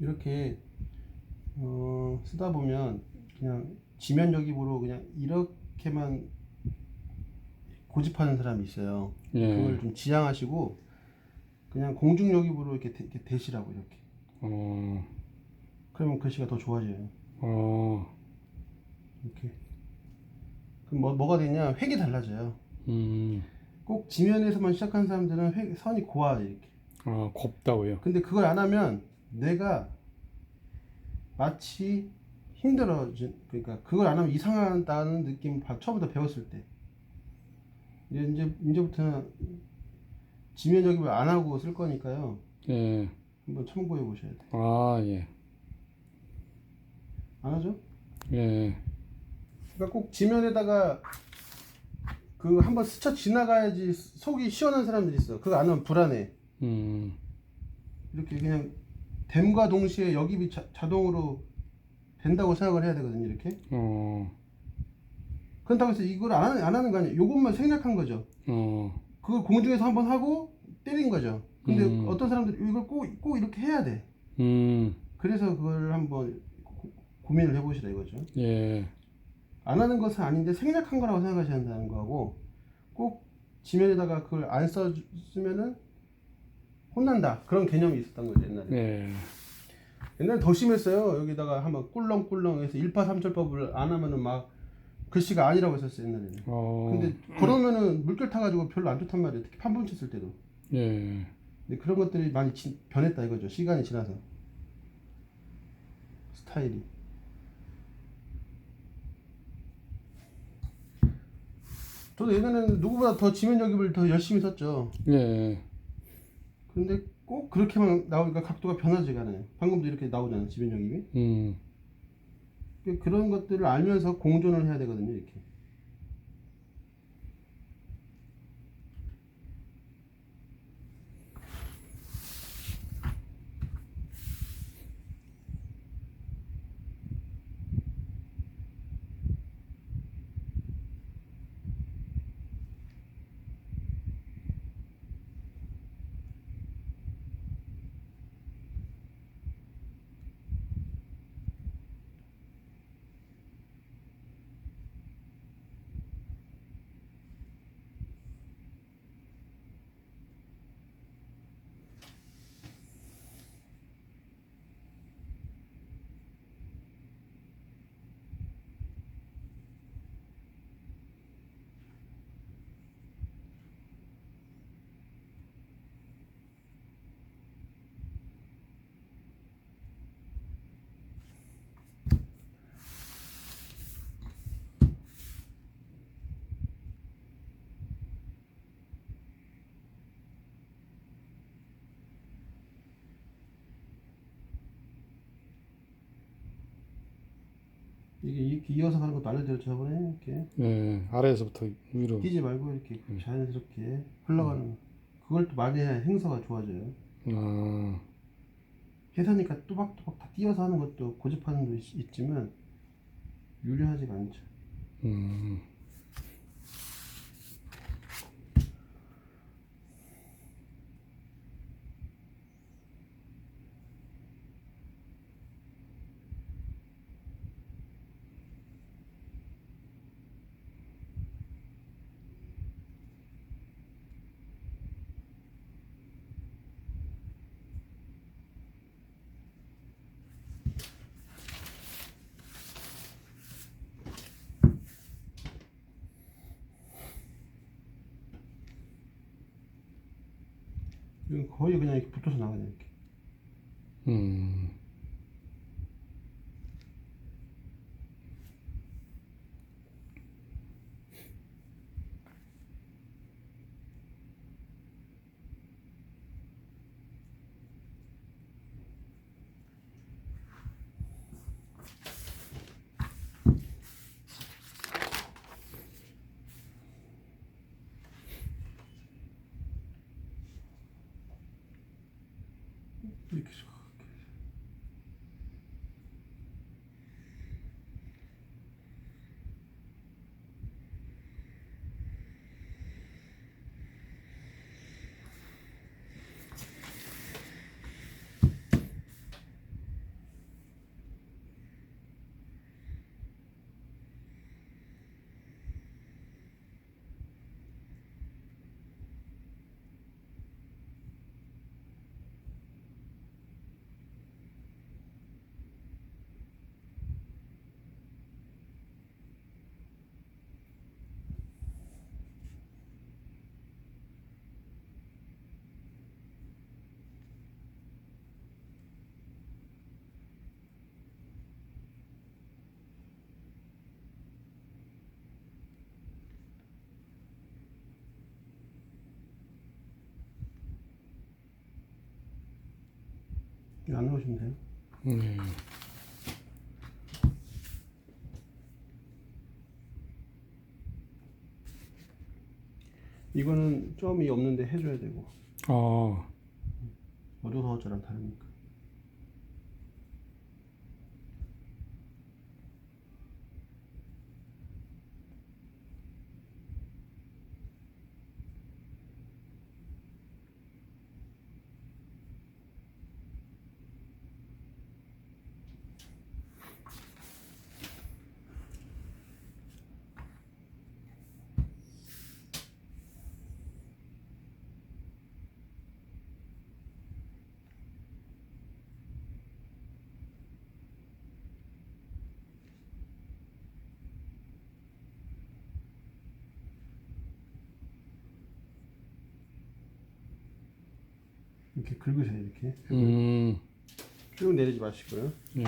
이렇게 어, 쓰다 보면 그냥 지면적입으로 그냥 이렇게만 고집하는 사람이 있어요. 예. 그걸 좀 지양하시고 그냥 공중역입으로 이렇게, 대, 이렇게 대시라고 이렇게. 어, 그러면 글씨가 더 좋아져요. 어, 이렇게. 그럼 뭐, 뭐가 되냐? 획이 달라져요. 음, 꼭 지면에서만 시작한 사람들은 획, 선이 고와 이렇게. 아, 곱다고요. 근데 그걸 안 하면 내가 마치 힘들어진 그러니까 그걸 안 하면 이상하다는 느낌 바- 처음부터 배웠을 때 이제 이제 이제부터는 지면적입을 안 하고 쓸 거니까요 예. 한번 참고해 보셔야 돼. 아, 예. 안 하죠? 예. 그러니까 꼭 지면에다가 그 한번 스쳐 지나가야지 속이 시원한 사람들이 있어. 그거 안 하면 불안해. 음, 이렇게 그냥 됨과 동시에 역입이 자, 자동으로 된다고 생각을 해야 되거든요. 이렇게. 어, 그렇다고 해서 이걸 안, 하는- 안 하는 거 아니에요. 요것만 생략한 거죠. 어, 그걸 공중에서 한번 하고 때린 거죠. 근데 음. 어떤 사람들이 이걸 꼭, 꼭 이렇게 해야 돼. 음, 그래서 그걸 한번 고, 고민을 해보시라 이거죠. 예. 안 하는 것은 아닌데 생략한 거라고 생각하셔야 한다는 거하고 꼭 지면에다가 그걸 안 써주면은 혼난다. 그런 개념이 있었던 거죠, 옛날에. 예. 옛날에 더 심했어요. 여기다가 한번 꿀렁꿀렁 해서 일파삼철법을 안 하면은 막 글씨가 아니라고 했었어요, 옛날에는. 어, 근데 그러면은 물결 타가지고 별로 안 좋단 말이에요. 특히 판본 쳤을 때도. 예. 근데 그런 것들이 많이 지- 변했다 이거죠. 시간이 지나서 스타일이. 저도 예전에는 누구보다 더 지면적입을 더 열심히 썼죠. 예. 근데 꼭 그렇게만 나오니까 각도가 변하지가 않아요. 방금도 이렇게 나오잖아요. 지면적입이. 음, 그런 것들을 알면서 공존을 해야 되거든요. 이렇게. 이게 이렇게 이어서 가는 것도 알려드렸죠 저번에 이렇게 예. 아래에서부터 위로. 뛰지 말고 이렇게 자연스럽게 흘러가는 그걸 또 많이 해야 행서가 좋아져요. 아, 회사니까 또박또박 다 뛰어서 하는 것도 고집하는 도 있- 있지만 유리하지가 않죠. 음, 이건 거의 그냥 이렇게 붙어서 나가네 이렇게. 음, 이 안 넣으시면 돼요. 네. 이거는 점이 없는데 해줘야 되고 아, 어두워서 어쩌랑 다르니까. 이렇게 긁으세요 이렇게 음, 쭉 내리지 마시고요. 네.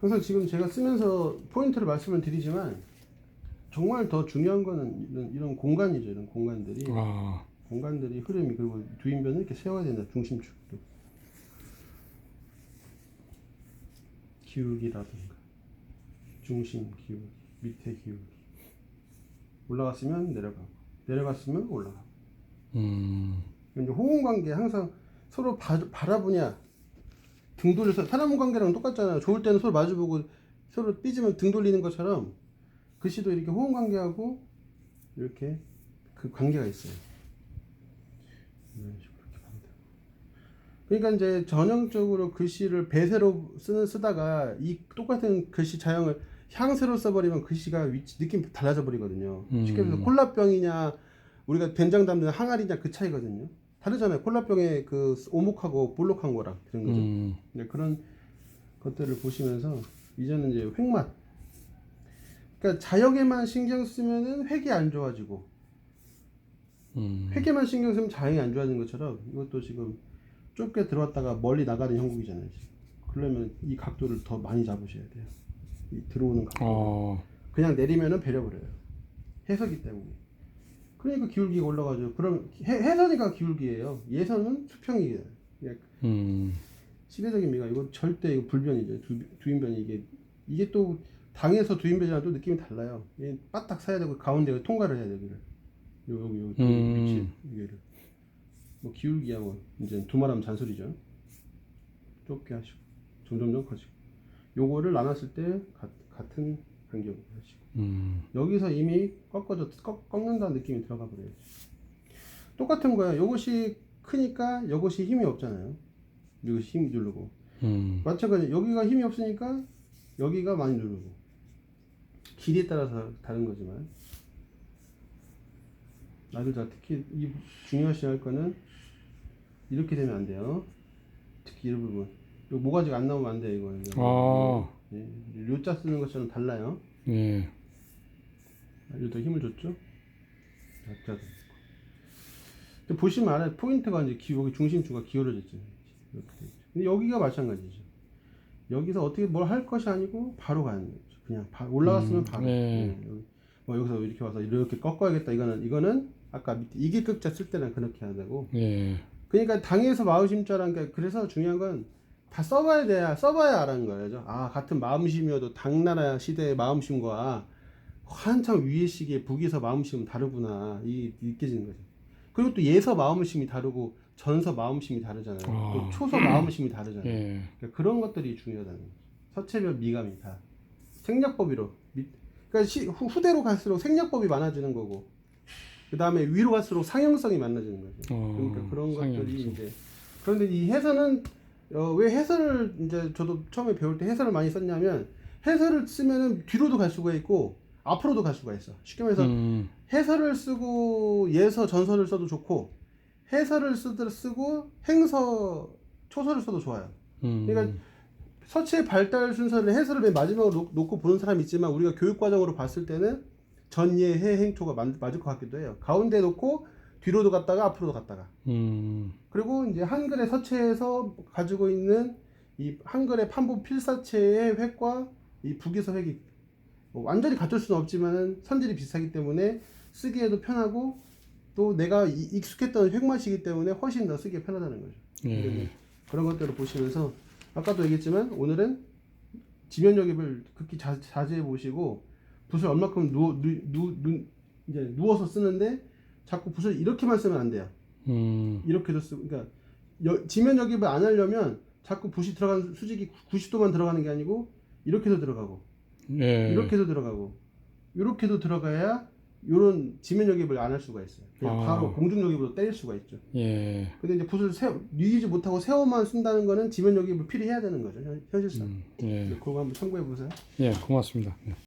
항상 지금 제가 쓰면서 포인트를 말씀을 드리지만 정말 더 중요한 거는 이런, 이런 공간이죠. 이런 공간들이 아, 공간들이 흐름이 그리고 두인변을 이렇게 세워야 된다. 중심축도 기울기라든가 중심 기울기 밑에 기울기 올라갔으면 내려가고 내려갔으면 올라가고 음, 이제 호흡 관계 항상 서로 바, 바라보냐 등 돌려서 사람 관계랑 똑같잖아요. 좋을 때는 서로 마주보고 서로 삐지면 등 돌리는 것처럼 글씨도 이렇게 호흡 관계하고 이렇게 그 관계가 있어요. 그러니까 이제 전형적으로 글씨를 배세로 쓰는 쓰다가 이 똑같은 글씨 자형을 향세로 써버리면 글씨가 위치 느낌 달라져 버리거든요. 쉽게 말해서 음. 콜라병이냐 우리가 된장 담는 항아리냐 그 차이거든요. 다르잖아요. 콜라병의 그 오목하고 볼록한 거랑 그런 거죠. 음, 네, 그런 것들을 보시면서 이제는 이제 획맛. 그러니까 자역에만 신경 쓰면은 획이 안 좋아지고 음, 획에만 신경 쓰면 자역이 안 좋아지는 것처럼 이것도 지금 좁게 들어왔다가 멀리 나가는 형국이잖아요. 지금. 그러면 이 각도를 더 많이 잡으셔야 돼요. 이 들어오는 각도. 아, 그냥 내리면은 배려버려요. 해석이 때문에. 그러니까 기울기가 올라가죠. 그럼 해, 해선이가 기울기예요. 예선은 수평이에요. 그냥 음, 시대적인 미가 이거 절대 이거 불변이죠. 두, 두인변이 이게 이게 또 당에서 두인변이랑 또 느낌이 달라요. 얘 바닥 서야 되고 가운데 통과를 해야 돼 여기를. 요 여기 여기 음. 위치 여기를. 뭐 기울기야 뭐 이제 두말하면 잔소리죠. 좁게 하시고 점점점 커지고. 요거를 나눴을 때 가, 같은 간격으로 하시고. 음, 여기서 이미 꺾어져 꺾, 꺾는다는 느낌이 들어가 버려요. 똑같은 거야. 요것이 크니까 요것이 힘이 없잖아요. 이것이 힘이 누르고. 음, 마찬가지 여기가 힘이 없으니까 여기가 많이 누르고 길이에 따라서 다른 거지만 아들자 특히 이 중요시할 거는 이렇게 되면 안 돼요 특히 이 부분 요 모가지가 안 나오면 안 돼요 이거 아, 예, 료자 쓰는 것처럼 달라요. 예, 여기다 힘을 줬죠? 약자도 근데 보시면 알아요 포인트가 이제 기, 여기 중심주가 기울어졌죠. 근데 여기가 마찬가지죠. 여기서 어떻게 뭘 할 것이 아니고 바로 가는 거죠. 그냥 바- 올라갔으면 음, 바로. 네. 예, 여기, 뭐 여기서 이렇게 와서 이렇게 꺾어야겠다. 이거는 이거는 아까 밑에 이길 극자 쓸 때는 그렇게 해야 되고. 예, 그러니까 당에서 마음심자란 게 그래서 중요한 건 다 써봐야 돼야 써봐야 알아는 거예요. 아 같은 마음심이어도 당나라 시대의 마음심과 한참 위의 시기에 북에서 마음심은 다르구나 이 느껴지는 거죠. 그리고 또 예서 마음심이 다르고 전서 마음심이 다르잖아요. 아. 또 초서 마음심이 다르잖아요. 예, 그러니까 그런 것들이 중요하다는 거죠. 서체별 미감이 다 생략법이로 밑- 그러니까 시- 후, 후대로 갈수록 생략법이 많아지는 거고 그 다음에 위로 갈수록 상형성이 많아지는 거죠. 어, 그러니까 그런 것들이 상형성. 이제 그런데 이 해설은 어, 왜 해설을 이제 저도 처음에 배울 때 해설을 많이 썼냐면 해설을 쓰면은 뒤로도 갈 수가 있고 앞으로도 갈 수가 있어. 쉽게 말해서 음, 해설을 쓰고 예서 전설을 써도 좋고 해설을 쓰더 쓰고 행서 초소를 써도 좋아요. 음. 그러니까 서치의 발달 순서를 해설을 맨 마지막으로 놓- 놓고 보는 사람이 있지만 우리가 교육 과정으로 봤을 때는 전예 해 행초가 맞, 맞을 것 같기도 해요. 가운데 놓고 뒤로도 갔다가 앞으로도 갔다가 음. 그리고 이제 한글의 서체에서 가지고 있는 이 한글의 판본 필사체의 획과 이 북에서 획이 뭐 완전히 같을 수는 없지만은 선질이 비슷하기 때문에 쓰기에도 편하고 또 내가 이- 익숙했던 획맛이기 때문에 훨씬 더 쓰기에 편하다는 거죠. 예. 그런 것들을 보시면서 아까도 얘기했지만 오늘은 지면 여깁을 극히 자, 자제해 보시고 붓을 얼마큼 누워 누, 누, 누, 이제 누워서 쓰는데 자꾸 붓을 이렇게만 쓰면 안 돼요. 음. 이렇게도 쓰고 그러니까 여- 지면 여깁을 안 하려면 자꾸 붓이 들어가는 수직이 90도만 들어가는 게 아니고 이렇게도 들어가고 예. 이렇게도 들어가고 이렇게도 들어가야 요런 지면 여깁을 안 할 수가 있어요. 그냥 아. 바로 공중 여깁으로 때릴 수가 있죠. 예. 근데 이제 붓을 세워, 뉘지 못하고 세워만 쓴다는 거는 지면 여깁을 필히 해야 되는 거죠. 현- 현실상. 음. 예. 그거 한번 참고해 보세요. 예, 고맙습니다. 예.